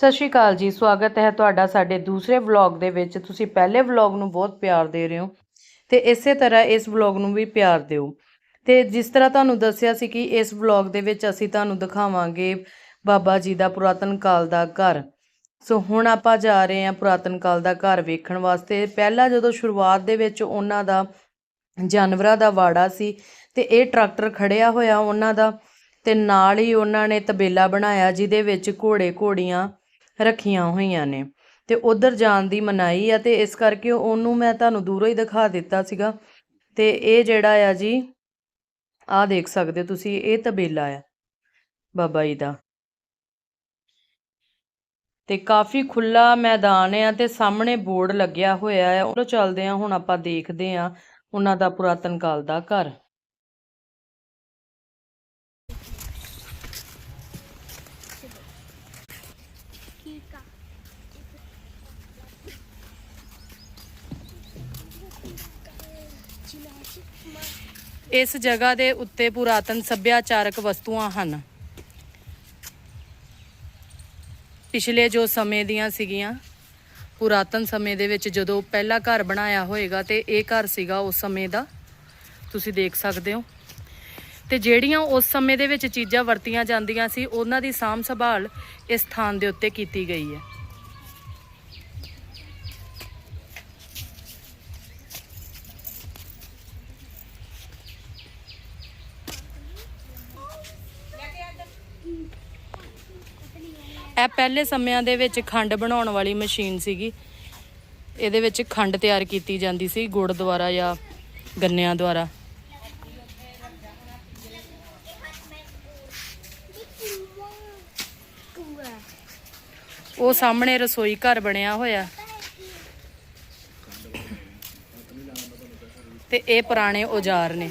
ਸਤਿ ਸ਼੍ਰੀ ਅਕਾਲ ਜੀ, ਸਵਾਗਤ ਹੈ ਤੁਹਾਡਾ ਸਾਡੇ ਦੂਸਰੇ ਵਲੌਗ ਦੇ ਵਿੱਚ। ਤੁਸੀਂ ਪਹਿਲੇ ਵਲੌਗ ਨੂੰ ਬਹੁਤ ਪਿਆਰ ਦੇ ਰਹੇ ਹੋ ਤੇ ਇਸੇ ਤਰ੍ਹਾਂ ਇਸ ਵਲੌਗ ਨੂੰ ਵੀ ਪਿਆਰ ਦਿਓ। ਤੇ ਜਿਸ ਤਰ੍ਹਾਂ ਤੁਹਾਨੂੰ ਦੱਸਿਆ ਸੀ ਕਿ ਇਸ ਵਲੌਗ ਦੇ ਵਿੱਚ ਅਸੀਂ ਤੁਹਾਨੂੰ ਦਿਖਾਵਾਂਗੇ ਬਾਬਾ ਜੀ ਦਾ ਪੁਰਾਤਨ ਕਾਲ ਦਾ ਘਰ। ਸੋ ਹੁਣ ਆਪਾਂ ਜਾ ਰਹੇ ਹਾਂ ਪੁਰਾਤਨ ਕਾਲ ਦਾ ਘਰ ਵੇਖਣ ਵਾਸਤੇ। ਪਹਿਲਾਂ ਜਦੋਂ ਸ਼ੁਰੂਆਤ ਦੇ ਵਿੱਚ ਉਹਨਾਂ ਦਾ ਜਾਨਵਰਾਂ ਦਾ ਵਾੜਾ ਸੀ ਤੇ ਇਹ ਟਰੈਕਟਰ ਖੜਿਆ ਹੋਇਆ ਉਹਨਾਂ ਦਾ ਤੇ ਨਾਲ ਹੀ ਉਹਨਾਂ ਨੇ ਤਬੇਲਾ ਬਣਾਇਆ ਜਿਹਦੇ ਵਿੱਚ ਘੋੜੇ ਘੋੜੀਆਂ ਰੱਖੀਆਂ ਹੋਈਆਂ ਨੇ। ਤੇ ਉਧਰ ਜਾਣ ਦੀ ਮਨਾਈ ਆ ਤੇ ਇਸ ਕਰਕੇ ਉਹਨੂੰ ਮੈਂ ਤੁਹਾਨੂੰ ਦੂਰੋਂ ਹੀ ਦਿਖਾ ਦਿੱਤਾ ਸੀਗਾ। ਤੇ ਇਹ ਜਿਹੜਾ ਆ ਜੀ, ਆਹ ਦੇਖ ਸਕਦੇ ਹੋ ਤੁਸੀਂ, ਇਹ ਤਬੇਲਾ ਆ ਬਾਬਾ ਜੀ ਦਾ। ਤੇ ਕਾਫੀ ਖੁੱਲਾ ਮੈਦਾਨ ਆ ਤੇ ਸਾਹਮਣੇ ਬੋਰਡ ਲੱਗਿਆ ਹੋਇਆ ਹੈ ਉਹ ਚੱਲਦੇ ਆ, ਹੁਣ ਆਪਾਂ ਦੇਖਦੇ ਆ ਉਹਨਾਂ ਦਾ ਪੁਰਾਤਨ ਕਾਲ ਦਾ ਘਰ। ਇਸ ਜਗ੍ਹਾ ਦੇ ਉੱਤੇ ਪੁਰਾਤਨ ਸੱਭਿਆਚਾਰਕ ਵਸਤੂਆਂ ਹਨ। ਪਿਛਲੇ ਜੋ ਸਮੇਂ ਦੀਆਂ ਸੀਗੀਆਂ, ਪੁਰਾਤਨ ਸਮੇਂ ਦੇ ਵਿੱਚ ਜਦੋਂ ਪਹਿਲਾ ਘਰ ਬਣਾਇਆ ਹੋਏਗਾ ਤੇ ਇਹ ਘਰ ਸੀਗਾ ਉਸ ਸਮੇਂ ਦਾ, ਤੁਸੀਂ ਦੇਖ ਸਕਦੇ ਹੋ। ਤੇ ਜਿਹੜੀਆਂ ਉਸ ਸਮੇਂ ਦੇ ਵਿੱਚ ਚੀਜ਼ਾਂ ਵਰਤੀਆਂ ਜਾਂਦੀਆਂ ਸੀ, ਉਹਨਾਂ ਦੀ ਸਾਂਭ ਸੰਭਾਲ ਇਸ ਥਾਂ ਦੇ ਉੱਤੇ ਕੀਤੀ ਗਈ ਹੈ। ਇਹ ਪਹਿਲੇ ਸਮਿਆਂ ਦੇ ਵਿੱਚ ਖੰਡ ਬਣਾਉਣ ਵਾਲੀ ਮਸ਼ੀਨ ਸੀਗੀ। ਇਹਦੇ ਵਿੱਚ ਖੰਡ ਤਿਆਰ ਕੀਤੀ ਜਾਂਦੀ ਸੀ ਗੁੜ ਦੁਆਰਾ ਜਾਂ ਗੰਨਿਆਂ ਦੁਆਰਾ। ਉਹ ਸਾਹਮਣੇ ਰਸੋਈ ਘਰ ਬਣਿਆ ਹੋਇਆ। ਤੇ ਇਹ ਪੁਰਾਣੇ ਔਜ਼ਾਰ ਨੇ।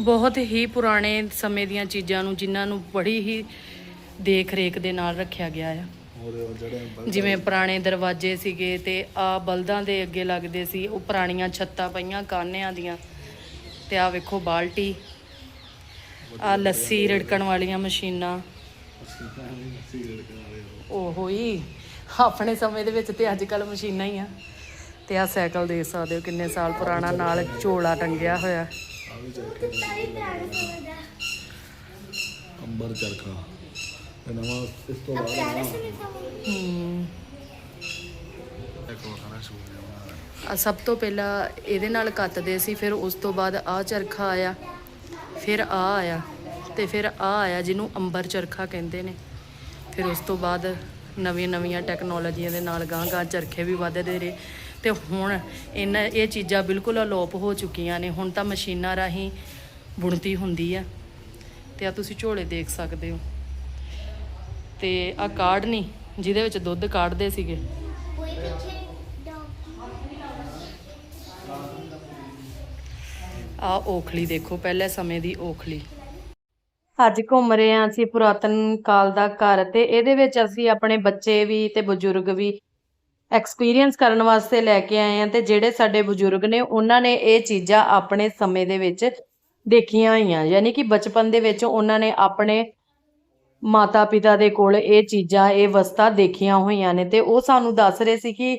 ਬਹੁਤ ਹੀ ਪੁਰਾਣੇ ਸਮੇਂ ਦੀਆਂ ਚੀਜ਼ਾਂ ਨੂੰ, ਜਿਨ੍ਹਾਂ ਨੂੰ ਬੜੀ ਹੀ ਦੇਖ ਰੇਖ ਦੇ ਨਾਲ ਰੱਖਿਆ ਗਿਆ ਆ। ਜਿਵੇਂ ਪੁਰਾਣੇ ਦਰਵਾਜ਼ੇ ਸੀਗੇ ਤੇ ਆ ਬਲਦਾਂ ਦੇ ਅੱਗੇ ਲੱਗਦੇ ਸੀ, ਉਹ ਪੁਰਾਣੀਆਂ ਛੱਤਾਂ ਪਈਆਂ, ਕਾਨਿਆਂ ਦੀਆਂ। ਤੇ ਆ ਵੇਖੋ ਬਾਲਟੀ। ਆ ਲੱਸੀ ਰੜਕਣ ਵਾਲੀਆਂ ਮਸ਼ੀਨਾਂ। ਉਹੋ ਹੀ। ਆਪਣੇ ਸਮੇਂ ਦੇ ਵਿੱਚ ਤੇ ਅੱਜ ਕੱਲ ਮਸ਼ੀਨਾਂ ਹੀ ਆ। ਤੇ ਆ ਸਾਈਕਲ ਦੇਖ ਸਕਦੇ ਹੋ ਕਿੰਨੇ ਸਾਲ ਪੁਰਾਣਾ ਨਾਲ ਝੋਲਾ ਟੰਗਿਆ ਹੋਇਆ। ਅੰਬਰ ਚਰਖਾ। ਤੇ ਨਵਾਂ ਇਸ ਤੋਂ ਬਾਅਦ ਹੋ। ਆ ਸਭ ਤੋਂ ਪਹਿਲਾਂ ਇਹਦੇ ਨਾਲ ਕੱਤਦੇ ਸੀ ਫਿਰ ਉਸ ਤੋਂ ਬਾਅਦ ਆ ਚਰਖਾ ਆਇਆ। ਫਿਰ ਆ ਆਇਆ ਤੇ ਫਿਰ ਆ ਆਇਆ ਜਿਹਨੂੰ ਅੰਬਰ ਚਰਖਾ ਕਹਿੰਦੇ ਨੇ। ਫਿਰ ਉਸ ਤੋਂ ਬਾਅਦ ਨਵੀਆਂ ਨਵੀਆਂ ਟੈਕਨੋਲੋਜੀਆਂ ਦੇ ਨਾਲ ਗਾਂ ਗਾਂ ਚਰਖੇ ਵੀ ਵੱਧਦੇ ਰਹੇ ਤੇ ਹੁਣ ਇਹਨਾਂ ਇਹ ਚੀਜ਼ਾਂ ਬਿਲਕੁਲ ਅਲੋਪ ਹੋ ਚੁੱਕੀਆਂ ਨੇ। ਹੁਣ ਤਾਂ ਮਸ਼ੀਨਾਂ ਰਾਹੀਂ ਬੁਣਤੀ ਹੁੰਦੀ ਆ ਤੇ ਆ ਤੁਸੀਂ ਝੋਲੇ ਦੇਖ ਸਕਦੇ ਹੋ। ਤੇ ਆ ਕਾਰਡ ਨਹੀਂ ਜਿਹਦੇ ਵਿੱਚ ਦੁੱਧ ਕੱਢਦੇ ਸੀਗੇ। ਆ ਔਖਲੀ ਦੇਖੋ, ਪਹਿਲੇ ਸਮੇਂ ਦੀ ਔਖਲੀ ਅੱਜ ਘੁੰਮ ਰਹੇ ਹਾਂ ਅਸੀਂ ਪੁਰਾਤਨ ਕਾਲ ਦਾ ਘਰ ਤੇ, ਇਹਦੇ ਵਿੱਚ ਅਸੀਂ ਆਪਣੇ ਬੱਚੇ ਵੀ ਤੇ ਬਜ਼ੁਰਗ ਵੀ ਐਕਸਪੀਰੀਅੰਸ ਕਰਨ ਵਾਸਤੇ ਲੈ ਕੇ ਆਏ ਹਾਂ ਤੇ ਜਿਹੜੇ ਸਾਡੇ ਬਜ਼ੁਰਗ ਨੇ, ਉਹਨਾਂ ਨੇ ਇਹ ਚੀਜ਼ਾਂ ਆਪਣੇ ਸਮੇਂ ਦੇ ਵਿੱਚ ਦੇਖੀਆਂ ਹੋਈਆਂ। ਯਾਨੀ ਕਿ ਬਚਪਨ ਦੇ ਵਿੱਚ ਉਹਨਾਂ ਨੇ ਆਪਣੇ ਮਾਤਾ ਪਿਤਾ ਦੇ ਕੋਲ ਇਹ ਚੀਜ਼ਾਂ, ਇਹ ਵਸਤਾਂ ਦੇਖੀਆਂ ਹੋਈਆਂ ਨੇ ਤੇ ਉਹ ਸਾਨੂੰ ਦੱਸ ਰਹੇ ਸੀ ਕਿ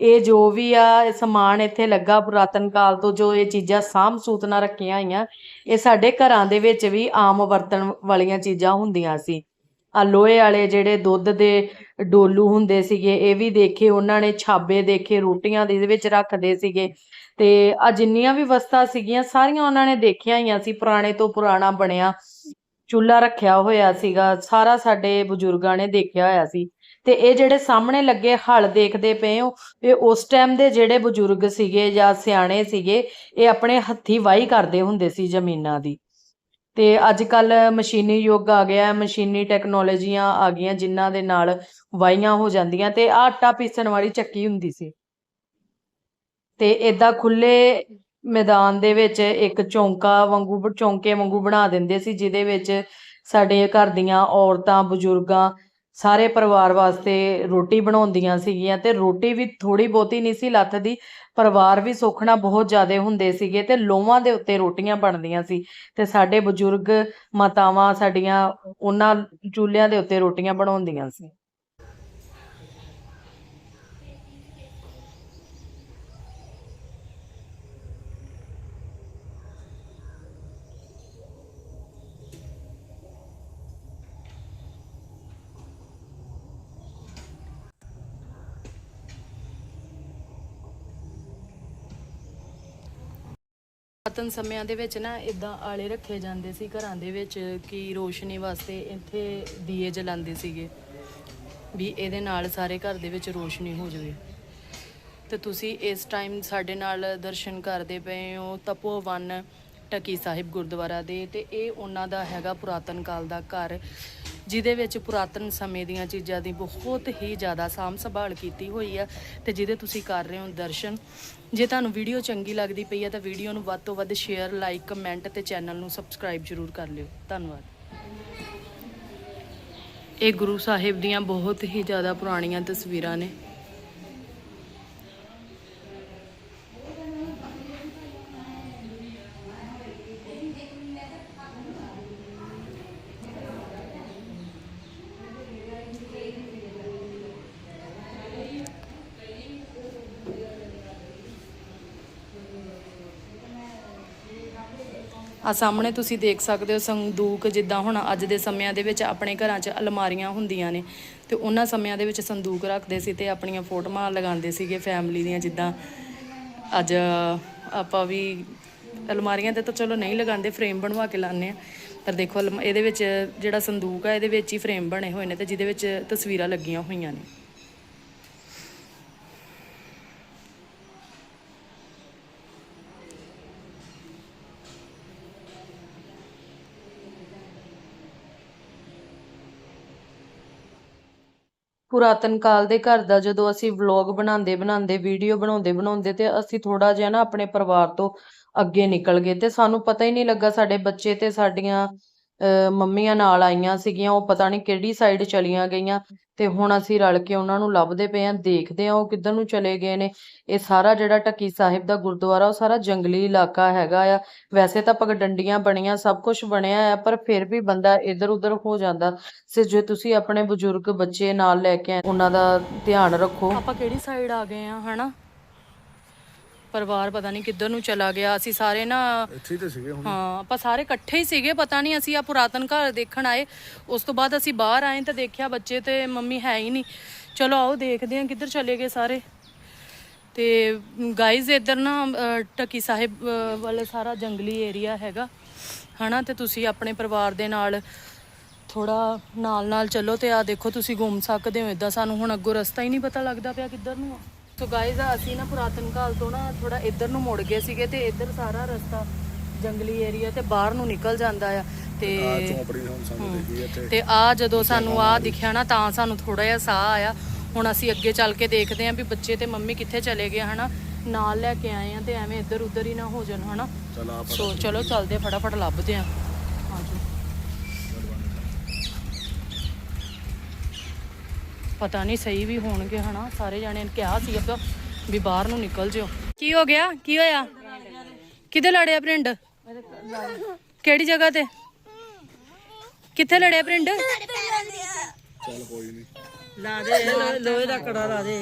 ਇਹ ਜੋ ਵੀ ਆ ਸਮਾਨ ਇੱਥੇ ਲੱਗਾ ਪੁਰਾਤਨ ਕਾਲ ਤੋਂ, ਜੋ ਇਹ ਚੀਜ਼ਾਂ ਸਾਂਭ ਸੂਤ ਨਾਲ ਰੱਖੀਆਂ ਹੋਈਆਂ, ਇਹ ਸਾਡੇ ਘਰਾਂ ਦੇ ਵਿੱਚ ਵੀ ਆਮ ਵਰਤਣ ਵਾਲੀਆਂ ਚੀਜ਼ਾਂ ਹੁੰਦੀਆਂ ਸੀ। ਆ ਲੋਹੇ ਵਾਲੇ ਜਿਹੜੇ ਦੁੱਧ ਦੇ ਡੋਲੂ ਹੁੰਦੇ ਸੀਗੇ, ਇਹ ਵੀ ਦੇਖੇ, ਉਹਨਾਂ ਨੇ ਛਾਬੇ ਦੇਖੇ, ਰੋਟੀਆਂ ਦੇ ਵਿੱਚ ਰੱਖਦੇ ਸੀਗੇ। ਤੇ ਆ ਜਿੰਨੀਆਂ ਵੀ ਵਸਤਾਂ ਸੀਗੀਆਂ, ਸਾਰੀਆਂ ਉਹਨਾਂ ਨੇ ਦੇਖੀਆਂ ਹੋਈਆਂ ਸੀ, ਪੁਰਾਣੇ ਤੋਂ ਪੁਰਾਣਾ ਬਣਿਆ, ਚੁੱਲ੍ਹਾ ਰੱਖਿਆ ਹੋਇਆ ਸੀਗਾ, ਸਾਰਾ ਸਾਡੇ ਬਜ਼ੁਰਗਾਂ ਨੇ ਦੇਖਿਆ ਹੋਇਆ ਸੀ। ਤੇ ਇਹ ਜਿਹੜੇ ਸਾਹਮਣੇ ਲੱਗੇ ਹਲ ਦੇਖਦੇ ਪਏ ਹੋ, ਇਹ ਉਸ ਟਾਈਮ ਦੇ ਜਿਹੜੇ ਬਜ਼ੁਰਗ ਸੀਗੇ ਜਾਂ ਸਿਆਣੇ ਸੀਗੇ, ਇਹ ਆਪਣੇ ਹੱਥੀ ਵਾਹੀ ਕਰਦੇ ਹੁੰਦੇ ਸੀ ਜ਼ਮੀਨਾਂ ਦੀ। ਤੇ ਅੱਜ ਕੱਲ ਮਸ਼ੀਨੀ ਯੁੱਗ ਆ ਗਿਆ, ਮਸ਼ੀਨੀ ਟੈਕਨੋਲੋਜੀਆਂ ਆ ਗਈਆਂ ਜਿਨ੍ਹਾਂ ਦੇ ਨਾਲ ਵਾਹੀਆਂ ਹੋ ਜਾਂਦੀਆਂ ਤੇ ਆਹ ਆਟਾ ਪੀਸਣ ਵਾਲੀ ਚੱਕੀ ਹੁੰਦੀ ਸੀ। ਤੇ ਏਦਾਂ ਖੁੱਲੇ ਮੈਦਾਨ ਦੇ ਵਿੱਚ ਇੱਕ ਚੌਂਕਾ ਵਾਂਗੂ, ਚੌਂਕੇ ਵਾਂਗੂ ਬਣਾ ਦਿੰਦੇ ਸੀ, ਜਿਹਦੇ ਵਿੱਚ ਸਾਡੇ ਘਰ ਦੀਆਂ ਔਰਤਾਂ, ਬਜ਼ੁਰਗਾਂ ਸਾਰੇ ਪਰਿਵਾਰ ਵਾਸਤੇ ਰੋਟੀ ਬਣਾਉਂਦੀਆਂ ਸੀਗੀਆਂ ਤੇ ਰੋਟੀ ਵੀ ਥੋੜੀ ਬਹੁਤੀ ਨਹੀਂ ਸੀ ਲੱਥ ਦੀ, ਪਰਿਵਾਰ ਵੀ ਸੁਖਣਾ ਬਹੁਤ ਜ਼ਿਆਦੇ ਹੁੰਦੇ ਸੀਗੇ ਤੇ ਲੋਹਾਂ ਦੇ ਉੱਤੇ ਰੋਟੀਆਂ ਬਣਦੀਆਂ ਸੀ ਤੇ ਸਾਡੇ ਬਜ਼ੁਰਗ ਮਾਤਾਵਾਂ ਸਾਡੀਆਂ ਉਹਨਾਂ ਚੁੱਲ੍ਹਿਆਂ ਦੇ ਉੱਤੇ ਰੋਟੀਆਂ ਬਣਾਉਂਦੀਆਂ ਸੀ। ਪੁਰਾਤਨ ਸਮਿਆਂ ਦੇ ਵਿੱਚ ਨਾ ਇਦਾਂ ਆਲੇ ਰੱਖੇ ਜਾਂਦੇ ਸੀ ਘਰਾਂ ਦੇ ਵਿੱਚ ਕਿ ਰੋਸ਼ਨੀ ਵਾਸਤੇ ਇੱਥੇ ਦੀਏ ਜਲਾਉਂਦੇ ਸੀਗੇ ਵੀ ਇਹਦੇ ਨਾਲ ਸਾਰੇ ਘਰ ਦੇ ਵਿੱਚ ਰੋਸ਼ਨੀ ਹੋ ਜਾਵੇ। ਤੇ ਤੁਸੀਂ ਇਸ ਟਾਈਮ ਸਾਡੇ ਨਾਲ ਦਰਸ਼ਨ ਕਰਦੇ ਪਏ ਹੋ ਤਪੋਵਨ ਟਕੀ ਸਾਹਿਬ ਗੁਰਦੁਆਰਾ ਦੇ ਤੇ ਇਹ ਉਹਨਾਂ ਦਾ ਹੈਗਾ ਪੁਰਾਤਨ ਕਾਲ ਦਾ ਘਰ, ਜਿਹਦੇ ਵਿੱਚ ਪੁਰਾਤਨ ਸਮੇਂ ਦੀਆਂ ਚੀਜ਼ਾਂ ਦੀ ਬਹੁਤ ਹੀ ਜ਼ਿਆਦਾ ਸਾਂਭ ਸੰਭਾਲ ਕੀਤੀ ਹੋਈ ਆ ਤੇ ਜਿਹਦੇ ਤੁਸੀਂ ਕਰ ਰਹੇ ਹੋ ਦਰਸ਼ਨ। ਜੇ ਤੁਹਾਨੂੰ ਵੀਡੀਓ ਚੰਗੀ ਲੱਗਦੀ ਪਈ ਹੈ ਤਾਂ ਵੀਡੀਓ ਨੂੰ ਵੱਧ ਤੋਂ ਵੱਧ ਸ਼ੇਅਰ ਲਾਈਕ ਕਮੈਂਟ ਤੇ ਚੈਨਲ ਨੂੰ ਸਬਸਕ੍ਰਾਈਬ ਜ਼ਰੂਰ ਕਰ ਲਿਓ। ਧੰਨਵਾਦ। ਇਹ ਗੁਰੂ ਸਾਹਿਬ ਦੀਆਂ ਬਹੁਤ ਹੀ ਜ਼ਿਆਦਾ ਪੁਰਾਣੀਆਂ ਤਸਵੀਰਾਂ ਨੇ। ਆ ਸਾਹਮਣੇ ਤੁਸੀਂ ਦੇਖ ਸਕਦੇ ਹੋ ਸੰਦੂਕ ਜਿੱਦਾਂ ਹੁਣ ਅੱਜ ਦੇ ਸਮਿਆਂ ਦੇ ਵਿੱਚ ਆਪਣੇ ਘਰਾਂ 'ਚ ਅਲਮਾਰੀਆਂ ਹੁੰਦੀਆਂ ਨੇ ਤੇ ਉਹਨਾਂ ਸਮਿਆਂ ਦੇ ਵਿੱਚ ਸੰਦੂਕ ਰੱਖਦੇ ਸੀ ਤੇ ਆਪਣੀਆਂ ਫੋਟੋਆਂ ਲਗਾਉਂਦੇ ਸੀਗੇ ਫੈਮਿਲੀ ਦੀਆਂ ਜਿੱਦਾਂ ਅੱਜ ਆਪਾਂ ਵੀ ਅਲਮਾਰੀਆਂ ਤੇ ਤਾਂ ਚਲੋ ਨਹੀਂ ਲਗਾਉਂਦੇ ਫਰੇਮ ਬਣਵਾ ਕੇ ਲਾਉਂਦੇ ਆ ਪਰ ਦੇਖੋ ਅਲਮ- ਇਹਦੇ ਵਿੱਚ ਜਿਹੜਾ ਸੰਦੂਕ ਆ, ਇਹਦੇ ਵਿੱਚ ਹੀ ਫਰੇਮ ਬਣੇ ਹੋਏ ਨੇ ਤੇ ਜਿਹਦੇ ਵਿੱਚ ਤਸਵੀਰਾਂ ਲੱਗੀਆਂ ਹੋਈਆਂ ਨੇ। ਪੁਰਾਤਨ ਕਾਲ ਦੇ ਘਰ ਦਾ ਜਦੋਂ ਅਸੀਂ ਵਲੌਗ ਬਣਾਉਂਦੇ ਬਣਾਉਂਦੇ ਵੀਡੀਓ ਬਣਾਉਂਦੇ ਬਣਾਉਂਦੇ ਤੇ ਅਸੀਂ ਥੋੜਾ ਜਿਹਾ ਨਾ ਆਪਣੇ ਪਰਿਵਾਰ ਤੋਂ ਅੱਗੇ ਨਿਕਲ ਗਏ ਤੇ ਸਾਨੂੰ ਪਤਾ ਹੀ ਨਹੀਂ ਲੱਗਾ ਸਾਡੇ ਬੱਚੇ ਤੇ ਸਾਡੀਆਂ ਮੰਮੀਆਂ ਨਾਲ ਆਈਆਂ ਸੀਗੀਆਂ, ਉਹ ਪਤਾ ਨਹੀਂ ਕਿਹੜੀ ਸਾਈਡ ਚਲੀਆਂ ਗਈਆਂ ਤੇ ਹੁਣ ਅਸੀਂ ਰਲ ਕੇ ਉਹਨਾਂ ਨੂੰ ਲੱਭਦੇ ਪਏ ਆਂ ਦੇਖਦੇ ਆਂ ਉਹ ਕਿੱਧਰ ਨੂੰ ਚਲੇ ਗਏ ਨੇ। ਇਹ ਸਾਰਾ ਜਿਹੜਾ ਟੱਕੀ ਸਾਹਿਬ ਦਾ ਗੁਰਦੁਆਰਾ, ਉਹ ਸਾਰਾ ਜੰਗਲੀ ਇਲਾਕਾ ਹੈਗਾ ਆ। ਵੈਸੇ ਤਾਂ ਪਗਡੰਡੀਆਂ ਬਣੀਆਂ, ਸਭ ਕੁਝ ਬਣਿਆ ਆ, ਪਰ ਫਿਰ ਵੀ ਬੰਦਾ ਇੱਧਰ ਉੱਧਰ ਹੋ ਜਾਂਦਾ। ਸੇ ਜੇ ਤੁਸੀਂ ਆਪਣੇ ਬਜ਼ੁਰਗ ਬੱਚੇ ਨਾਲ ਲੈ ਕੇ ਆਏ, ਉਹਨਾਂ ਦਾ ਧਿਆਨ ਰੱਖੋ। ਆਪਾਂ ਕਿਹੜੀ ਸਾਈਡ ਆ ਗਏ ਆ ਹਨਾ? ਪਰਿਵਾਰ ਪਤਾ ਨਹੀਂ ਕਿੱਧਰ ਨੂੰ ਚਲਾ ਗਿਆ। ਅਸੀਂ ਸਾਰੇ ਨਾ ਇੱਥੇ ਤੇ ਸੀਗੇ ਹੁਣ। ਹਾਂ ਆਪਾਂ ਸਾਰੇ ਇਕੱਠੇ ਹੀ ਸੀਗੇ। ਪਤਾ ਨਹੀਂ ਅਸੀਂ ਆ ਪੁਰਾਤਨ ਘਰ ਦੇਖਣ ਆਏ। ਉਸ ਤੋਂ ਬਾਅਦ ਅਸੀਂ ਬਾਹਰ ਆਏ ਤਾਂ ਦੇਖਿਆ ਬੱਚੇ ਤੇ ਮੰਮੀ ਹੈ ਹੀ ਨਹੀਂ। ਚਲੋ ਆਓ ਦੇਖਦੇ ਹਾਂ ਕਿੱਧਰ ਚਲੇ ਗਏ ਸਾਰੇ। ਤੇ ਗਾਇਜ਼ ਇੱਧਰ ਨਾ ਅਹ, ਟੱਕੀ ਸਾਹਿਬ ਅਹ, ਵਾਲਾ ਸਾਰਾ ਜੰਗਲੀ ਏਰੀਆ ਹੈਗਾ। ਹਨਾ ਤੇ ਤੁਸੀਂ ਆਪਣੇ ਪਰਿਵਾਰ ਦੇ ਨਾਲ ਥੋੜਾ ਨਾਲ ਨਾਲ ਚੱਲੋ ਤੇ ਆ ਦੇਖੋ ਤੁਸੀਂ ਘੁੰਮ ਸਕਦੇ ਹੋ। ਇਦਾਂ ਸਾਨੂੰ ਹੁਣ ਅੱਗੋਂ ਰਸਤਾ ਹੀ ਨਹੀਂ ਪਤਾ ਲੱਗਦਾ ਪਿਆ ਕਿੱਧਰ ਨੂੰ ਆ। ਸੋ ਗਾਇਜ਼ ਅਸੀਂ ਨਾ ਪੁਰਾਤਨ ਕਾਲ ਤੋਂ ਨਾ ਥੋੜਾ ਇੱਧਰ ਨੂੰ ਮੁੜ ਗਏ ਸੀਗੇ ਤੇ ਇੱਧਰ ਸਾਰਾ ਰਸਤਾ ਜੰਗਲੀ ਏਰੀਆ ਤੇ ਬਾਹਰ ਨੂੰ ਨਿਕਲ ਜਾਂਦਾ ਆ ਆ ਤੇ ਚੌਂਪੜੀ ਹੁਣ ਸਾਨੂੰ ਦੇਖੀ ਇੱਥੇ ਤੇ ਆ ਜਦੋਂ ਸਾਨੂੰ ਆ ਦਿਖਿਆ ਨਾ ਤਾਂ ਸਾਨੂੰ ਥੋੜਾ ਜਿਹਾ ਸਾਹ ਆਇਆ। ਹੁਣ ਅਸੀਂ ਅੱਗੇ ਚੱਲ ਕੇ ਦੇਖਦੇ ਆਂ ਵੀ ਬੱਚੇ ਤੇ ਮੰਮੀ ਕਿੱਥੇ ਚਲੇ ਗਏ ਹਨਾ? ਨਾਲ ਲੈ ਕੇ ਆਏ ਆ ਤੇ ਐਵੇਂ ਇੱਧਰ ਉੱਧਰ ਹੀ ਨਾ ਹੋ ਜਾਣ ਹਨਾ? ਆ ਸੋ ਚਲੋ ਚੱਲਦੇ ਆ, ਫਟਾਫਟ ਲੱਭਦੇ ਆਂ ਪਤਾ ਨਹੀਂ ਸਹੀ ਵੀ ਹੋਣਗੇ ਹਨਾ ਸਾਰੇ ਜਾਣੇ ਨੇ ਕਿਹਾ ਸੀ ਆਪਾਂ ਵੀ ਬਾਹਰ ਨੂੰ ਨਿਕਲ ਜਿਓ। ਕੀ ਹੋ ਗਿਆ? ਕੀ ਹੋਇਆ? ਕਿੱਥੇ ਲੜਿਆ ਪ੍ਰਿੰਡ ਕਿਹੜੀ ਜਗ੍ਹਾ ਤੇ? ਕਿੱਥੇ ਲੜਿਆ ਪ੍ਰਿੰਡ ਚੱਲ ਕੋਈ ਨਹੀਂ ਲਾ ਦੇ ਲੋ- ਲੋਹੇ ਦਾ ਕੜਾ ਲਾ ਦੇ।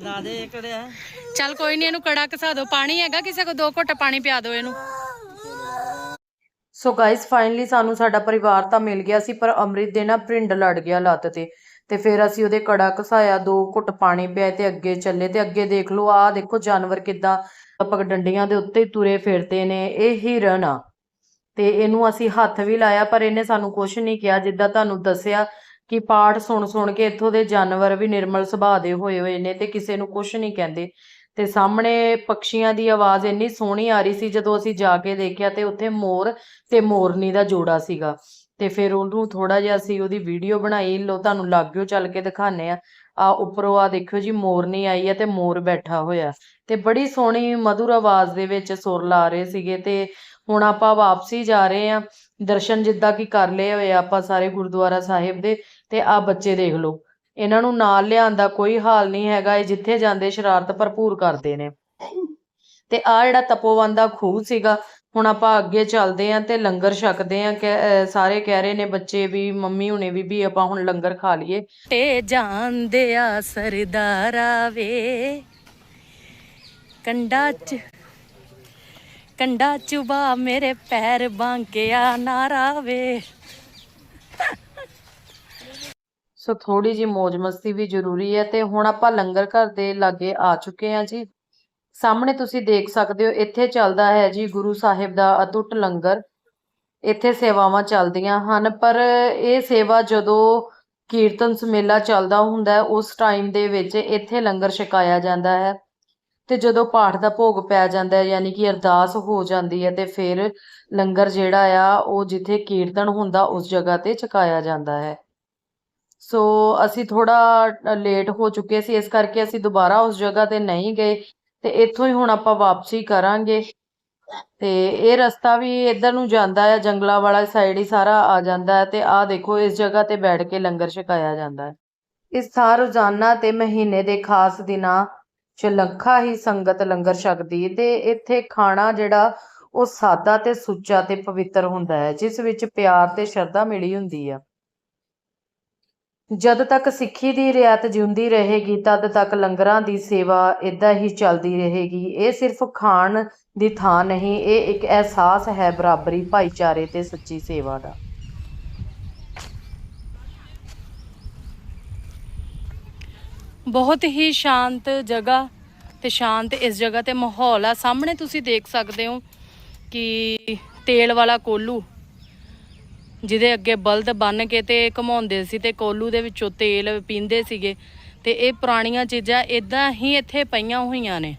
ਲਾ ਦੇ ਕੜਿਆ। ਚੱਲ ਕੋਈ ਨਹੀਂ ਇਹਨੂੰ ਕੜਾ ਘਸਾ ਦਿਓ। ਪਾਣੀ ਹੈਗਾ ਕਿਸੇ ਕੋ ਦੋ ਘੁੱਟ ਪਾਣੀ ਪਿਆ ਦਿਓ ਇਹਨੂੰ। ਸੋ ਗਾਇਸ ਫਾਈਨਲੀ ਸਾਨੂੰ ਸਾਡਾ ਪਰਿਵਾਰ ਤਾਂ ਮਿਲ ਗਿਆ ਸੀ, ਪਰ ਅੰਮ੍ਰਿਤ ਦੇ ਨਾ ਪ੍ਰਿੰਡ ਲੜ ਗਿਆ ਲੱਤ ਤੇ। ਤੇ ਫਿਰ ਅਸੀਂ ਉਹਦੇ ਕੜਾ ਘਸਾਇਆ, ਦੋ ਘੁੱਟ ਪਾਣੀ ਪਿਆ ਤੇ ਅੱਗੇ ਚੱਲੇ ਤੇ ਅੱਗੇ ਦੇਖ ਲਓ, ਆਹ ਦੇਖੋ ਜਾਨਵਰ ਕਿਦਾਂ ਪਗਡੰਡੀਆਂ ਦੇ ਉੱਤੇ ਤੁਰੇ ਫਿਰਦੇ ਨੇ, ਇਹ ਹਿਰਨ ਆ। ਤੇ ਇਹਨੂੰ ਅਸੀਂ ਹੱਥ ਵੀ ਲਾਇਆ, ਪਰ ਇਹਨੇ ਸਾਨੂੰ ਕੁਝ ਨਹੀਂ ਕਿਹਾ, ਜਿੱਦਾਂ ਤੁਹਾਨੂੰ ਦੱਸਿਆ ਕਿ ਪਾਠ ਸੁਣ ਸੁਣ ਕੇ ਇੱਥੋਂ ਦੇ ਜਾਨਵਰ ਵੀ ਨਿਰਮਲ ਸੁਭਾਅ ਦੇ ਹੋਏ ਹੋਏ ਨੇ ਤੇ ਕਿਸੇ ਨੂੰ ਕੁਝ ਨਹੀਂ ਕਹਿੰਦੇ। ਤੇ ਸਾਹਮਣੇ ਪੰਛੀਆਂ ਦੀ ਆਵਾਜ਼ ਇੰਨੀ ਸੋਹਣੀ ਆ ਰਹੀ ਸੀ ਜਦੋਂ ਅਸੀਂ ਜਾ ਕੇ ਦੇਖਿਆ ਤੇ ਉੱਥੇ ਮੋਰ ਤੇ ਮੋਰਨੀ ਦਾ ਜੋੜਾ ਸੀਗਾ। ਤੇ ਫਿਰ ਉਹਨੂੰ ਥੋੜਾ ਜਿਹਾ ਅਸੀਂ ਉਹਦੀ ਵੀਡੀਓ ਬਣਾਈ, ਲੋ ਤੁਹਾਨੂੰ ਲਾਗਿਓ ਚੱਲ ਕੇ ਦਿਖਾਣੇ ਆ ਆ ਉੱਪਰੋਂ ਆ ਦੇਖਿਓ ਜੀ, ਮੋਰਨੀ ਆਈ ਹੈ ਤੇ ਮੋਰ ਬੈਠਾ ਹੋਇਆ। ਤੇ ਬੜੀ ਸੋਹਣੀ ਮధుਰ ਆਵਾਜ਼ ਦੇ ਵਿੱਚ ਸੁਰ ਲਾ ਰਹੇ ਸੀਗੇ ਤੇ ਹੁਣ ਆਪਾਂ ਵਾਪਸੀ ਜਾ ਰਹੇ ਆ ਦਰਸ਼ਨ ਜਿੱਦਾਂ ਕਿ ਕਰ ਲਏ ਹੋਏ ਆ ਆਪਾਂ ਸਾਰੇ ਗੁਰਦੁਆਰਾ ਸਾਹਿਬ ਦੇ ਤੇ ਆ ਬੱਚੇ ਦੇਖ ਲਓ। ਇਹਨਾਂ ਨੂੰ ਨਾਲ ਲਿਆਉਣ ਦਾ ਕੋਈ ਹਾਲ ਨਹੀਂ ਹੈਗਾ, ਇਹ ਜਿੱਥੇ ਜਾਂਦੇ ਸ਼ਰਾਰਤ ਭਰਪੂਰ ਕਰਦੇ ਨੇ। ਤੇ ਆ ਜਿਹੜਾ ਤਪੋਵਨ ਦਾ ਖੂਹ ਸੀਗਾ, ਹੁਣ ਆਪਾਂ ਅੱਗੇ ਚੱਲਦੇ ਆਂ ਤੇ ਲੰਗਰ ਛਕਦੇ ਆਂ ਸਾਰੇ ਕਹਿ ਰਹੇ ਨੇ ਬੱਚੇ ਵੀ, ਮੰਮੀ ਹੁਣੇ ਵੀ ਵੀ ਆਪਾਂ ਹੁਣ ਲੰਗਰ ਖਾ ਲਈਏ। ਤੇ ਜਾਂਦੇ ਆ ਸਰਦਾਰਾ ਵੇ ਕੰਡਾ ਚ, ਕੰਡਾ ਚੁਬਾ ਮੇਰੇ ਪੈਰ ਬਾਂਕਿਆ ਨਾਰਾ ਵੇ ਸੋ ਥੋੜੀ ਜੀ ਮौज ਮਸਤੀ ਵੀ ਜ਼ਰੂਰੀ ਹੈ ਤੇ ਹੁਣ ਆਪਾਂ ਲੰਗਰ ਘਰ ਦੇ ਲਾਗੇ ਆ ਚੁੱਕੇ ਹਾਂ ਜੀ। ਸਾਹਮਣੇ ਤੁਸੀਂ ਦੇਖ ਸਕਦੇ ਹੋ, ਇੱਥੇ ਚੱਲਦਾ ਹੈ ਜੀ ਗੁਰੂ ਸਾਹਿਬ ਦਾ ਅਟੁੱਟ ਲੰਗਰ। ਇੱਥੇ ਸੇਵਾਵਾਂ ਚੱਲਦੀਆਂ ਹਨ, ਪਰ ਇਹ ਸੇਵਾ ਜਦੋਂ ਕੀਰਤਨ ਸਮੇਲਾ ਚੱਲਦਾ ਹੁੰਦਾ ਉਸ ਟਾਈਮ ਦੇ ਵਿੱਚ ਇੱਥੇ ਲੰਗਰ ਛਕਾਇਆ ਜਾਂਦਾ ਹੈ ਤੇ ਜਦੋਂ ਪਾਠ ਦਾ ਭੋਗ ਪੈ ਜਾਂਦਾ ਹੈ, ਯਾਨੀ ਕਿ ਅਰਦਾਸ ਹੋ ਜਾਂਦੀ ਹੈ ਤੇ ਫਿਰ ਲੰਗਰ ਜਿਹੜਾ ਆ, ਉਹ ਜਿੱਥੇ ਕੀਰਤਨ ਹੁੰਦਾ, ਉਸ ਜਗ੍ਹਾ ਤੇ ਛਕਾਇਆ ਜਾਂਦਾ ਹੈ। ਸੋ ਅਸੀਂ ਥੋੜਾ ਲੇਟ ਹੋ ਚੁੱਕੇ ਸੀ, ਇਸ ਕਰਕੇ ਅਸੀਂ ਦੁਬਾਰਾ ਉਸ ਜਗ੍ਹਾ ਤੇ ਨਹੀਂ ਗਏ ਤੇ ਇੱਥੋਂ ਹੀ ਹੁਣ ਆਪਾਂ ਵਾਪਸੀ ਕਰਾਂਗੇ। ਤੇ ਇਹ ਰਸਤਾ ਵੀ ਇੱਧਰ ਨੂੰ ਜਾਂਦਾ ਹੈ ਜੰਗਲਾਂ ਵਾਲਾ ਸਾਈਡ ਹੀ ਸਾਰਾ ਆ ਜਾਂਦਾ ਹੈ ਤੇ ਆਹ ਦੇਖੋ, ਇਸ ਜਗ੍ਹਾ ਤੇ ਬੈਠ ਕੇ ਲੰਗਰ ਛਕਾਇਆ ਜਾਂਦਾ ਹੈ। ਇਸ ਥਾਂ ਰੋਜ਼ਾਨਾ ਤੇ ਮਹੀਨੇ ਦੇ ਖਾਸ ਦਿਨਾਂ 'ਚ ਲੱਖਾਂ ਹੀ ਸੰਗਤ ਲੰਗਰ ਛਕਦੀ ਹੈ ਤੇ ਇੱਥੇ ਖਾਣਾ ਜਿਹੜਾ ਉਹ ਸਾਦਾ ਤੇ ਸੁੱਚਾ ਤੇ ਪਵਿੱਤਰ ਹੁੰਦਾ ਹੈ, ਜਿਸ ਵਿੱਚ ਪਿਆਰ ਤੇ ਸ਼ਰਧਾ ਮਿਲੀ ਹੁੰਦੀ ਆ। ਜਦ ਤੱਕ ਸਿੱਖੀ ਦੀ ਰਿਆਤ ਜਿਉਂਦੀ ਰਹੇਗੀ, ਤਦ ਤੱਕ ਲੰਗਰਾਂ ਦੀ ਸੇਵਾ ਇਦਾਂ ਹੀ ਚੱਲਦੀ ਰਹੇਗੀ। ਇਹ ਸਿਰਫ ਖਾਣ ਦੀ ਥਾਂ ਨਹੀਂ, ਇਹ ਇੱਕ ਅਹਿਸਾਸ ਹੈ ਬਰਾਬਰੀ ਭਾਈਚਾਰੇ ਤੇ ਸੱਚੀ ਸੇਵਾ ਦਾ। ਬਹੁਤ ਹੀ ਸ਼ਾਂਤ ਜਗ੍ਹਾ ਤੇ ਸ਼ਾਂਤ ਇਸ ਜਗ੍ਹਾ ਤੇ ਮਾਹੌਲ ਆ। ਸਾਹਮਣੇ ਤੁਸੀਂ ਦੇਖ ਸਕਦੇ ਹੋ ਕਿ ਤੇਲ ਵਾਲਾ ਕੋਲੂ ਜਿਹਦੇ ਅੱਗੇ ਬਲਦ ਬੰਨ ਕੇ ਤੇ ਘਮਾਉਂਦੇ ਸੀ ਤੇ ਕੋਲੂ ਦੇ ਵਿੱਚੋਂ ਤੇਲ ਪੀਂਦੇ ਸੀਗੇ। ਤੇ ਇਹ ਪੁਰਾਣੀਆਂ ਚੀਜ਼ਾਂ ਇਦਾਂ ਹੀ ਇੱਥੇ ਪਈਆਂ ਹੋਈਆਂ ਨੇ।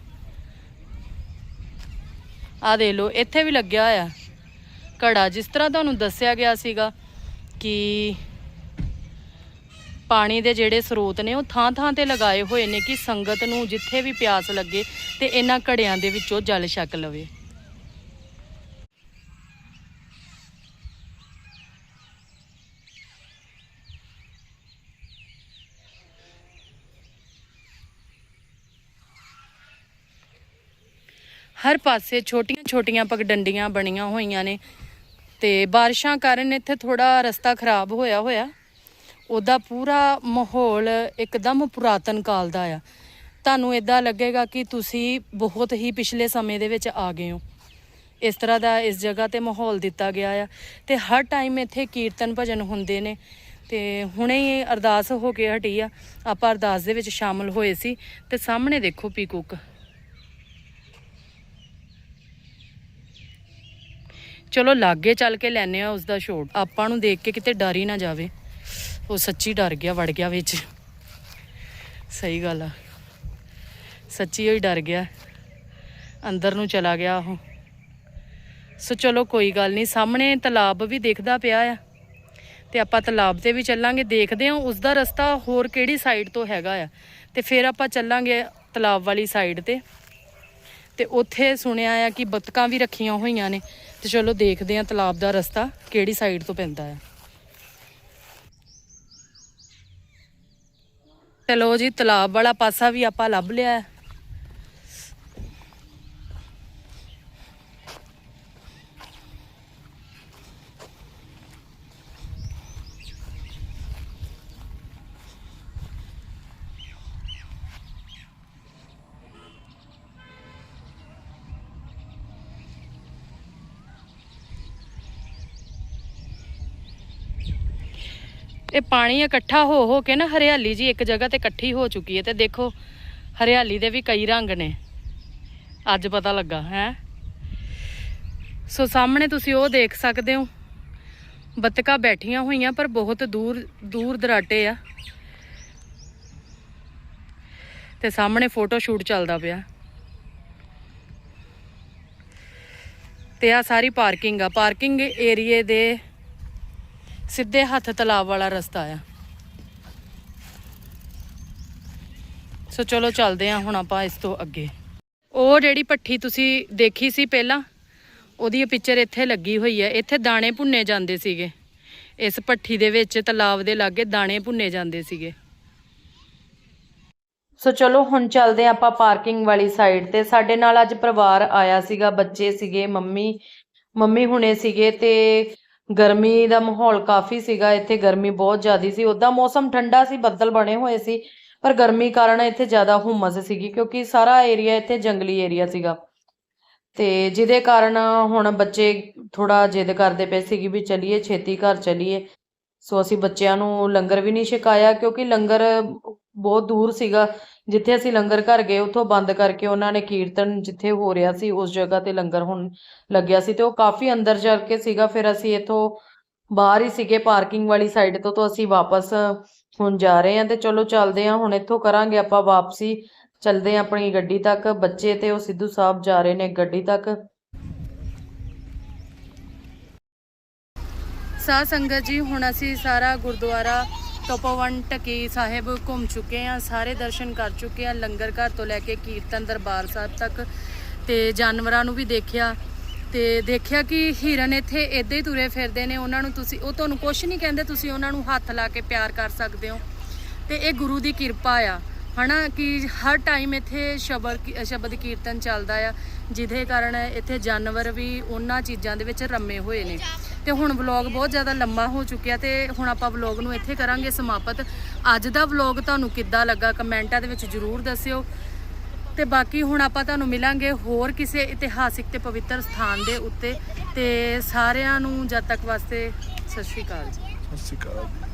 ਆ ਦੇ ਲਓ, ਇੱਥੇ ਵੀ ਲੱਗਿਆ ਹੋਇਆ ਘੜਾ। ਜਿਸ ਤਰ੍ਹਾਂ ਤੁਹਾਨੂੰ ਦੱਸਿਆ ਗਿਆ ਸੀਗਾ ਕਿ ਪਾਣੀ ਦੇ ਜਿਹੜੇ ਸਰੋਤ ਨੇ, ਉਹ ਥਾਂ ਥਾਂ ਤੇ ਲਗਾਏ ਹੋਏ ਨੇ ਕਿ ਸੰਗਤ ਨੂੰ ਜਿੱਥੇ ਵੀ ਪਿਆਸ ਲੱਗੇ ਤੇ ਇਹਨਾਂ ਘੜਿਆਂ ਦੇ ਵਿੱਚੋਂ ਜਲ ਛਕ ਲਵੇ। ਹਰ ਪਾਸੇ ਛੋਟੀਆਂ-ਛੋਟੀਆਂ ਪਗਡੰਡੀਆਂ ਬਣੀਆਂ ਹੋਈਆਂ ਨੇ ਤੇ ਬਾਰਿਸ਼ਾਂ ਕਾਰਨ ਇੱਥੇ ਥੋੜਾ ਰਸਤਾ ਖਰਾਬ ਹੋਇਆ ਹੋਇਆ। ਉਹਦਾ ਪੂਰਾ ਮਾਹੌਲ ਇੱਕਦਮ ਪੁਰਾਤਨ ਕਾਲ ਦਾ ਆ। ਤੁਹਾਨੂੰ ਇਦਾਂ ਲੱਗੇਗਾ ਕਿ ਤੁਸੀਂ ਬਹੁਤ ਹੀ ਪਿਛਲੇ ਸਮੇਂ ਦੇ ਵਿੱਚ ਆ ਗਏ ਹੋ। ਇਸ ਤਰ੍ਹਾਂ ਦਾ ਇਸ ਜਗ੍ਹਾ ਤੇ ਮਾਹੌਲ ਦਿੱਤਾ ਗਿਆ ਆ ਤੇ ਹਰ ਟਾਈਮ ਇੱਥੇ ਕੀਰਤਨ ਭਜਨ ਹੁੰਦੇ ਨੇ ਤੇ ਹੁਣੇ ਹੀ ਅਰਦਾਸ ਹੋ ਕੇ ਹਟੀ ਆ। ਆਪਾਂ ਅਰਦਾਸ ਦੇ ਵਿੱਚ ਸ਼ਾਮਲ ਹੋਏ ਸੀ ਤੇ ਸਾਹਮਣੇ ਦੇਖੋ ਪੀਕੁਕ ਚਲੋ ਲਾਗੇ ਚੱਲ ਕੇ ਲੈਨੇ ਆ ਉਸ ਦਾ ਸ਼ੋਟ ਆਪਾਂ ਨੂੰ ਦੇਖ ਕੇ ਕਿਤੇ ਡਰ ਹੀ ਨਾ ਜਾਵੇ। ਉਹ ਸੱਚੀ ਡਰ ਗਿਆ, ਵੜ ਗਿਆ ਵਿੱਚ। ਸਹੀ ਗੱਲ ਆ। ਸੱਚੀ ਹੀ ਡਰ ਗਿਆ। ਅੰਦਰ ਨੂੰ ਚਲਾ ਗਿਆ ਉਹ। ਸੋ ਚਲੋ ਕੋਈ ਗੱਲ ਨਹੀਂ, ਸਾਹਮਣੇ ਤਲਾਬ ਵੀ ਦਿਖਦਾ ਪਿਆ ਆ। ਤੇ ਆਪਾਂ ਤਲਾਬ ਤੇ ਵੀ ਚੱਲਾਂਗੇ, ਦੇਖਦੇ ਹਾਂ ਉਸ ਦਾ ਰਸਤਾ ਹੋਰ ਕਿਹੜੀ ਸਾਈਡ ਤੋਂ ਹੈਗਾ ਆ। ਤੇ ਫਿਰ ਆਪਾਂ ਚੱਲਾਂਗੇ ਤਲਾਬ ਵਾਲੀ ਸਾਈਡ ਤੇ। ਤੇ ਉੱਥੇ ਸੁਣਿਆ ਆ ਕਿ ਬਤਕਾਂ ਵੀ ਰੱਖੀਆਂ ਹੋਈਆਂ ਨੇ। ਤੇ ਚਲੋ ਦੇਖਦੇ ਹਾਂ ਤਲਾਬ ਦਾ ਰਸਤਾ, ਕਿਹੜੀ ਸਾਈਡ ਤੋਂ ਪੈਂਦਾ ਆ। ਚਲੋ ਜੀ, ਤਲਾਬ ਵਾਲਾ ਪਾਸਾ ਵੀ ਆਪਾਂ ਲੱਭ ਲਿਆ। ਇਹ ਪਾਣੀ ਇਕੱਠਾ ਹੋ ਹੋ ਕੇ ਨਾ ਹਰਿਆਲੀ ਜੀ ਇੱਕ ਜਗ੍ਹਾ ਤੇ ਇਕੱਠੀ ਹੋ ਚੁੱਕੀ ਹੈ ਤੇ ਦੇਖੋ, ਹਰਿਆਲੀ ਦੇ ਵੀ ਕਈ ਰੰਗ ਨੇ। ਅੱਜ ਪਤਾ ਲੱਗਾ, ਹੈ? ਸੋ ਸਾਹਮਣੇ ਤੁਸੀਂ ਉਹ ਦੇਖ ਸਕਦੇ ਹੋ। ਬੱਤਕਾਂ ਬੈਠੀਆਂ ਹੋਈਆਂ, ਪਰ ਬਹੁਤ ਦੂਰ ਦੂਰ ਦਰਾਟੇ ਆ। ਤੇ ਸਾਹਮਣੇ ਫੋਟੋ ਸ਼ੂਟ ਚੱਲਦਾ ਪਿਆ। ਤੇ ਆ ਸਾਰੀ ਪਾਰਕਿੰਗ ਆ। ਪਾਰਕਿੰਗ ਏਰੀਏ ਦੇ ਸਿੱਧੇ ਹੱਥ ਤਲਾਬ ਵਾਲਾ ਰਸਤਾ ਆ। ਸੋ ਚਲੋ ਚੱਲਦੇ ਆ ਹੁਣ ਆਪਾਂ ਇਸ ਤੋਂ ਅੱਗੇ। ਉਹ ਜਿਹੜੀ ਪੱਠੀ ਤੁਸੀਂ ਦੇਖੀ ਸੀ ਪਹਿਲਾਂ, ਉਹਦੀ ਪਿਕਚਰ ਇੱਥੇ ਲੱਗੀ ਹੋਈ ਹੈ ਇੱਥੇ ਦਾਣੇ ਭੁੰਨੇ ਜਾਂਦੇ ਸੀਗੇ। ਇਸ ਪੱਠੀ ਦੇ ਵਿੱਚ, ਤਲਾਬ ਦੇ ਲਾਗੇ ਦਾਣੇ ਭੁੰਨੇ ਜਾਂਦੇ ਸੀਗੇ। ਸੋ ਚਲੋ ਹੁਣ ਚੱਲਦੇ ਹਾਂ ਆਪਾਂ ਪਾਰਕਿੰਗ ਵਾਲੀ ਸਾਈਡ ਤੇ। ਸਾਡੇ ਨਾਲ ਅੱਜ ਪਰਿਵਾਰ ਆਇਆ ਸੀਗਾ, ਬੱਚੇ ਸੀਗੇ, ਮੰਮੀ ਮੰਮੀ ਹੁਣੇ ਸੀਗੇ ਤੇ ਗਰਮੀ ਦਾ ਮਾਹੌਲ ਕਾਫੀ ਸੀਗਾ, ਇੱਥੇ ਗਰਮੀ ਬਹੁਤ ਜ਼ਿਆਦੀ ਸੀ। ਉਦਾਂ ਮੌਸਮ ਠੰਡਾ ਸੀ, ਬੱਦਲ ਬਣੇ ਹੋਏ ਸੀ, ਪਰ ਗਰਮੀ ਕਾਰਨ ਇੱਥੇ ਜ਼ਿਆਦਾ ਹੁਮਸ ਸੀਗੀ, ਕਿਉਂਕਿ ਸਾਰਾ ਏਰੀਆ ਇੱਥੇ ਜੰਗਲੀ ਏਰੀਆ ਸੀਗਾ। ਤੇ ਜਿਹਦੇ ਕਾਰਨ ਹੁਣ ਬੱਚੇ ਥੋੜਾ ਜਿੱਦ ਕਰਦੇ ਪਏ ਸੀਗੇ ਵੀ ਚਲੀਏ, ਛੇਤੀ ਘਰ ਚਲੀਏ। ਸੋ ਅਸੀਂ ਬੱਚਿਆਂ ਨੂੰ ਲੰਗਰ ਵੀ ਨਹੀਂ ਛਕਾਇਆ, ਕਿਉਂਕਿ ਲੰਗਰ ਬਹੁਤ ਦੂਰ ਸੀਗਾ। ਜਿੱਥੇ ਅਸੀਂ ਲੰਗਰ ਘਰ ਗਏ, ਉੱਥੋਂ ਬੰਦ ਕਰਕੇ ਉਹਨਾਂ ਨੇ ਕੀਰਤਨ ਜਿੱਥੇ ਹੋ ਰਿਹਾ ਸੀ, ਉਸ ਜਗ੍ਹਾ ਤੇ ਲੰਗਰ ਹੁਣ ਲੱਗਿਆ ਸੀ ਤੇ ਉਹ ਕਾਫੀ ਅੰਦਰ ਜਾ ਕੇ ਸੀਗਾ, ਫਿਰ ਅਸੀਂ ਇੱਥੋਂ ਬਾਹਰ ਹੀ ਸੀਗੇ, ਪਾਰਕਿੰਗ ਵਾਲੀ ਸਾਈਡ ਤੋਂ ਤੋਂ ਅਸੀਂ ਵਾਪਸ ਹੁਣ ਜਾ ਰਹੇ ਹਾਂ ਤੇ ਚਲੋ ਚੱਲਦੇ ਹਾਂ, ਹੁਣ ਇੱਥੋਂ ਕਰਾਂਗੇ ਆਪਾਂ ਵਾਪਸੀ, ਚੱਲਦੇ ਹਾਂ ਆਪਣੀ ਗੱਡੀ ਤੱਕ, ਬੱਚੇ ਤੇ ਉਹ ਸਿੱਧੂ ਸਾਹਿਬ ਜਾ ਰਹੇ ਨੇ ਗੱਡੀ ਤੱਕ। ਸਾਧ ਸੰਗਤ ਜੀ, ਹੁਣ ਅਸੀਂ ਸਾਰਾ ਗੁਰਦੁਆਰਾ ਤਪੋਵਨ ਟਕੀ ਸਾਹਿਬ ਘੁੰਮ ਚੁੱਕੇ ਆ, ਸਾਰੇ ਦਰਸ਼ਨ ਕਰ ਚੁੱਕੇ ਆ, ਲੰਗਰ ਘਰ ਤੋਂ ਲੈ ਕੇ ਕੀਰਤਨ ਦਰਬਾਰ ਸਾਹਿਬ ਤੱਕ ਤੇ ਜਾਨਵਰਾਂ ਨੂੰ ਵੀ ਦੇਖਿਆ ਤੇ ਦੇਖਿਆ ਕਿ ਹਿਰਨ ਇੱਥੇ ਏਦਾਂ ਹੀ ਤੁਰੇ ਫਿਰਦੇ ਨੇ, ਉਹਨਾਂ ਨੂੰ ਤੁਸੀਂ, ਉਹ ਤੁਹਾਨੂੰ ਕੁਝ ਨਹੀਂ ਕਹਿੰਦੇ, ਤੁਸੀਂ ਉਹਨਾਂ ਨੂੰ ਹੱਥ ਲਾ ਕੇ ਪਿਆਰ ਕਰ ਸਕਦੇ ਹੋ ਤੇ ਇਹ ਗੁਰੂ ਦੀ ਕਿਰਪਾ ਆ, ਹਨਾ ਕਿ ਹਰ ਟਾਈਮ ਇੱਥੇ ਸ਼ਬਦ ਸ਼ਬਦ ਕੀਰਤਨ ਚੱਲਦਾ ਆ, ਜਿਹਦੇ ਕਾਰਨ ਇੱਥੇ ਜਾਨਵਰ ਵੀ ਉਹਨਾਂ ਚੀਜ਼ਾਂ ਦੇ ਵਿੱਚ ਰੰਮੇ ਹੋਏ ਨੇ। ਤੇ ਹੁਣ ਵਲੌਗ ਬਹੁਤ ਜ਼ਿਆਦਾ ਲੰਮਾ ਹੋ ਚੁੱਕਿਆ ਤੇ ਹੁਣ ਆਪਾਂ ਵਲੌਗ ਨੂੰ ਇੱਥੇ ਕਰਾਂਗੇ ਸਮਾਪਤ। ਅੱਜ ਦਾ ਵਲੌਗ ਤੁਹਾਨੂੰ ਕਿੱਦਾਂ ਲੱਗਾ ਕਮੈਂਟਾਂ ਦੇ ਵਿੱਚ ਜਰੂਰ ਦੱਸਿਓ। ਤੇ ਬਾਕੀ ਹੁਣ ਆਪਾਂ ਤੁਹਾਨੂੰ ਮਿਲਾਂਗੇ ਹੋਰ ਕਿਸੇ ਇਤਿਹਾਸਿਕ ਤੇ ਪਵਿੱਤਰ ਸਥਾਨ ਦੇ ਉੱਤੇ। ਤੇ ਸਾਰਿਆਂ ਨੂੰ ਜਦ ਤੱਕ ਵਾਸਤੇ ਸਤਿ ਸ਼੍ਰੀ ਅਕਾਲ ਜੀ। ਸਤਿ ਸ਼੍ਰੀ ਅਕਾਲ।